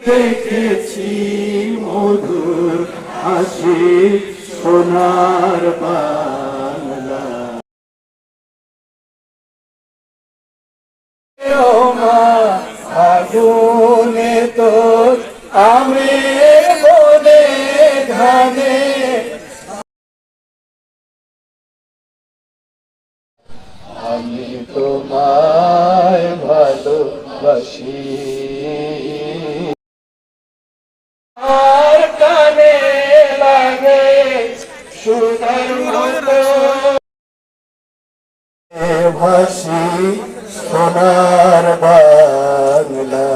দেখেছি মধুর হাসি সোনার বাংলা। ও মা আগুনে তোর আমি ধানে ভাসি সোনার বাংলা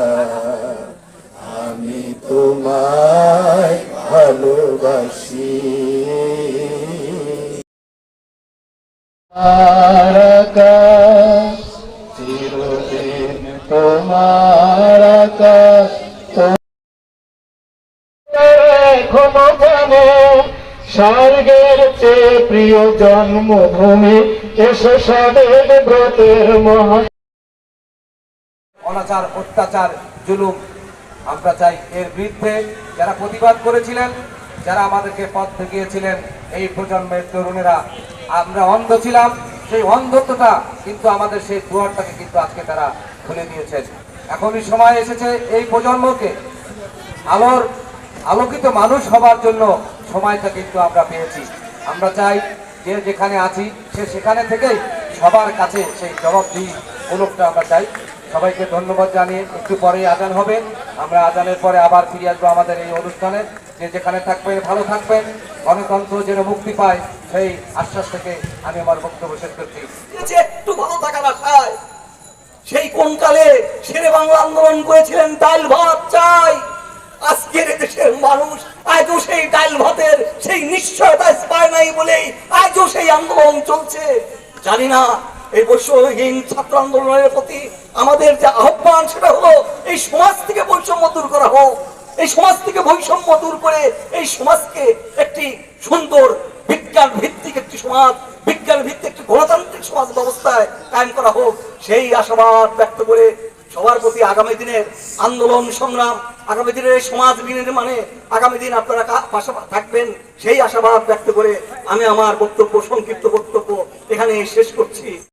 আমি তোমায় ভালোবাসি। আকাশ চিরদিন তোমার আকাশ জানো স্বর্গের চেয়ে প্রিয় জন্মভূমি, এসো ব্রতের মহা অনাচার, অত্যাচার, জুলুম, আমরা চাই এর বিরুদ্ধে যারা প্রতিবাদ করেছিলেন, যারা আমাদেরকে পথ দেখিয়েছিলেন, এই প্রজন্মের তরুণেরা, আমরা অন্ধ ছিলাম। সেই অন্ধত্বটা কিন্তু আমাদের সেই দুয়ারটাকে কিন্তু আজকে তারা খুলে দিয়েছেন। এখনই সময় এসেছে এই প্রজন্মকে আলোর, আলোকিত মানুষ হবার জন্য সময়টা কিন্তু আমরা পেয়েছি। আমরা চাই যে যেখানে আছি, সে সেখানে থেকেই সবার কাছে সেই জবাবদিহি মূলকটা আমরা চাই। সবাইকে ধন্যবাদ জানিয়ে একটু পরেই আজান হবে। আমরা আজানের পরে আবার ফিরে আসব আমাদের এই অনুষ্ঠানে। যে যেখানে থাকবেন, ভালো থাকবেন। গণতন্ত্র যেন মুক্তি পায়, সেই আশ্বাস থেকে আমি আমার বক্তব্য শেষ করছি। একটু ভালো সেই কোন কালে শেরে বাংলা আন্দোলন করেছিলেন ডাল ভাত চাই। আজকের দেশের মানুষ, আজও সেই ডাল ভাতের সেই নিশ্চয়তা পায় নাই বলেই আজও সেই আন্দোলন চলছে। জানি না, এই বৈষম্যহীন ছাত্র আন্দোলনের প্রতি আমাদের যে আহ্বান, সেটা হলো এই সমাজ থেকে বৈষম্য দূর করা হোক। এই সমাজ থেকে বৈষম্য দূর করে এই সমাজকে একটি সুন্দর বিজ্ঞান ভিত্তিক একটি সমাজ, বিজ্ঞান ভিত্তিক একটি গণতান্ত্রিক সমাজ ব্যবস্থায় কায়েম করা হোক। সেই আশাবাদ ব্যক্ত করে সবার প্রতি আগামী দিনের আন্দোলন, সংগ্রাম, আগামী দিনের সমাজ বিনির্মাণে আগামী দিন আপনারা পাশাপাশি থাকবেন, সেই আশাবাদ ব্যক্ত করে আমি আমার বক্তব্য, সংক্ষিপ্ত বক্তব্য এখানে শেষ করছি।